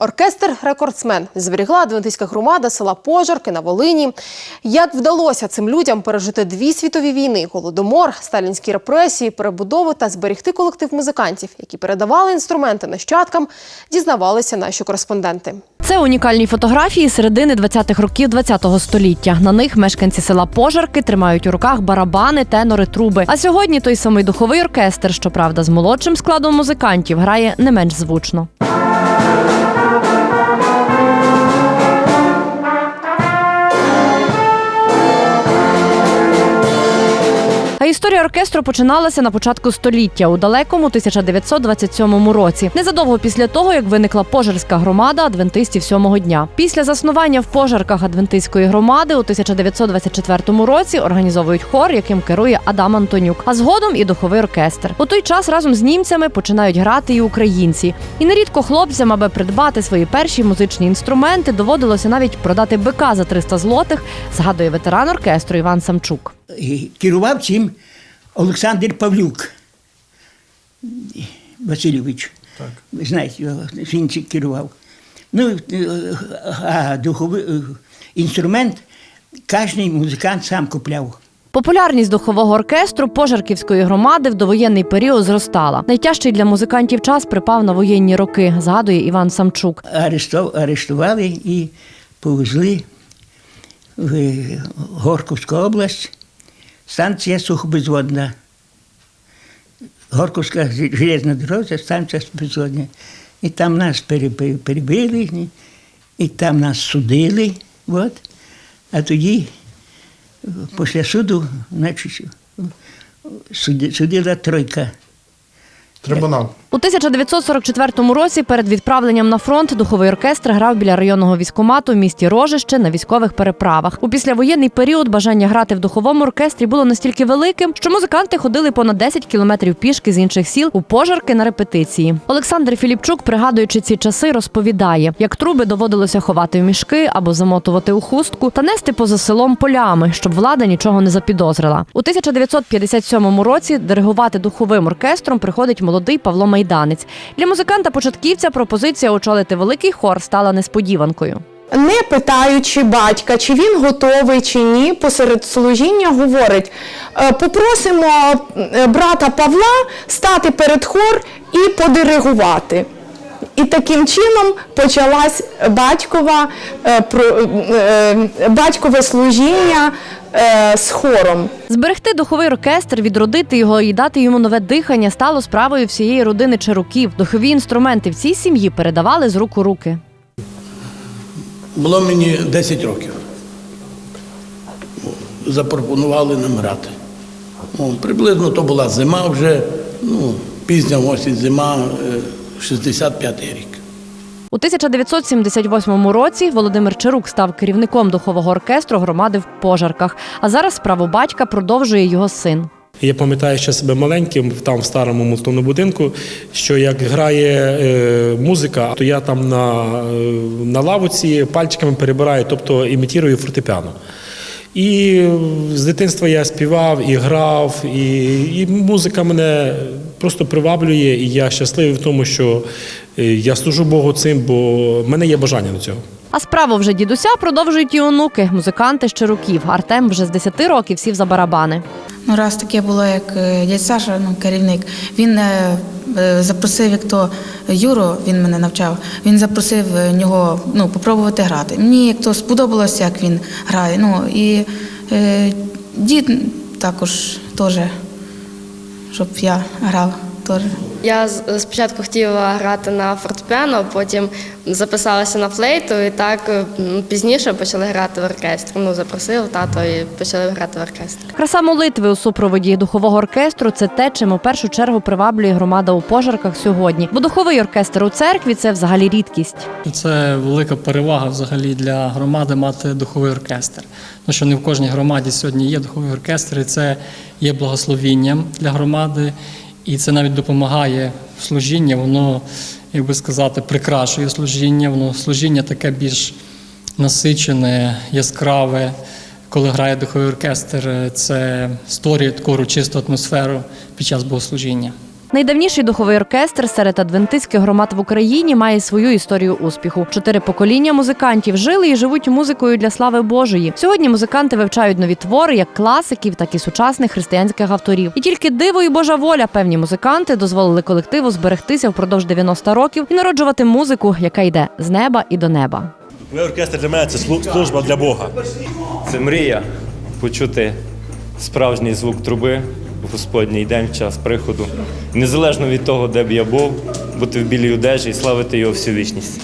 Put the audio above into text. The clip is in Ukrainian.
Оркестр Рекордсмен зберігла адвентистська громада села Пожарки на Волині. Як вдалося цим людям пережити дві світові війни, голодомор, сталінські репресії, перебудову та зберегти колектив музикантів, які передавали інструменти нащадкам, дізнавалися наші кореспонденти. Це унікальні фотографії середини 20-х років 20-го століття. На них мешканці села Пожарки тримають у руках барабани, тенори, труби. А сьогодні той самий духовий оркестр, щоправда, з молодшим складом музикантів, грає не менш звучно. Історія оркестру починалася на початку століття у далекому 1927 році. Незадовго після того, як виникла пожарська громада адвентистів сьомого дня. Після заснування в пожарках адвентистської громади у 1924 році організовують хор, яким керує Адам Антонюк, а згодом і духовий оркестр. У той час разом з німцями починають грати і українці. І нерідко хлопцям, аби придбати свої перші музичні інструменти, доводилося навіть продати бика за 300 злотих, згадує ветеран оркестру Іван Самчук. Керував цим Олександр Павлюк Васильович. Так. Ви знаєте, його, він керував. Ну, е, а духовий е, інструмент кожен музикант сам купляв. Популярність духового оркестру пожарківської громади в довоєнний період зростала. Найтяжчий для музикантів час припав на воєнні роки, згадує Іван Самчук. Арештов, арештували і повезли в е, Горковську область, станція сухобезводна. Горковська железна дорога, станція безводна. І там нас перебили, і, там нас судили. От. А тоді, після суду, значить, судила тройка. Трибунал. У 1944 році перед відправленням на фронт духовий оркестр грав біля районного військкомату в місті Рожище на військових переправах. У післявоєнний період бажання грати в духовому оркестрі було настільки великим, що музиканти ходили понад 10 кілометрів пішки з інших сіл у пожарки на репетиції. Олександр Філіпчук, пригадуючи ці часи, розповідає, як труби доводилося ховати в мішки або замотувати у хустку та нести поза селом полями, щоб влада нічого не запідозрила. У 1957 році диригувати духовим оркестром приходить молодий Павло Майданець. Для музиканта-початківця пропозиція очолити великий хор стала несподіванкою. не питаючи батька, чи він готовий чи ні, посеред служіння говорить: «Е, попросимо е, брата Павла стати перед хор і подиригувати. І таким чином почалась батькова, е, е, е, батькове служіння з хором. Зберегти духовий оркестр, відродити його і дати йому нове дихання стало справою всієї родини Чаруків. Духові інструменти в цій сім'ї передавали з рук у руки. Було мені 10 років. Запропонували нам грати. Ну, приблизно то була зима вже, ну, пізня осінь, зима, е, 65-й рік. У 1978 році Володимир Чарук став керівником духового оркестру громади в пожарках. А зараз справу батька продовжує його син. Я пам'ятаю ще себе маленьким, там в старому молотовному будинку, що як грає е, музика, то я там на, е, на лавоці пальчиками перебираю, тобто імітірую фортепіано. І з дитинства я співав і грав, і, і музика мене просто приваблює, і я щасливий в тому, що е, я служу Богу цим, бо в мене є бажання до цього. А справу вже дідуся продовжують і онуки, музиканти з Чаруків. Артем вже з 10 років сів за барабани. Ну, раз таке було, як е, дядь Саша, ну, керівник, він е, е, запросив як то Юру, він мене навчав, він запросив нього ну, попробувати грати. Мені як то сподобалося, як він грає. Ну, і е, дід також теж, щоб я грав теж. Я спочатку хотіла грати на фортепіано, потім записалася на флейту, і так е, пізніше почали грати в оркестрі. Ну, запросив тато і почали грати в оркестрі. Краса молитви у супроводі духового оркестру це те, чим у першу чергу приваблює громада у пожарках сьогодні. Бо духовий оркестр у церкві це взагалі рідкість. Це велика перевага взагалі для громади мати духовий оркестр. Тому що не в кожній громаді сьогодні є духовий оркестр, і це є благословінням для громади, і це навіть допомагає в служінні. Воно, як би сказати, прикрашує служіння. Воно служіння таке більш насичене, яскраве. Коли грає духовий оркестр, це створює таку урочисту атмосферу під час богослужіння. Найдавніший духовий оркестр серед адвентистських громад в Україні має свою історію успіху. Чотири покоління музикантів жили і живуть музикою для слави Божої. Сьогодні музиканти вивчають нові твори як класиків, так і сучасних християнських авторів. І тільки диво і Божа воля певні музиканти дозволили колективу зберегтися впродовж 90 років і народжувати музику, яка йде з неба і до неба. Духовий оркестр для мене це служба для Бога. Це мрія почути справжній звук труби Господній день, в час приходу. Незалежно від того, де б я був, бути в білій одежі і славити його всю вічність.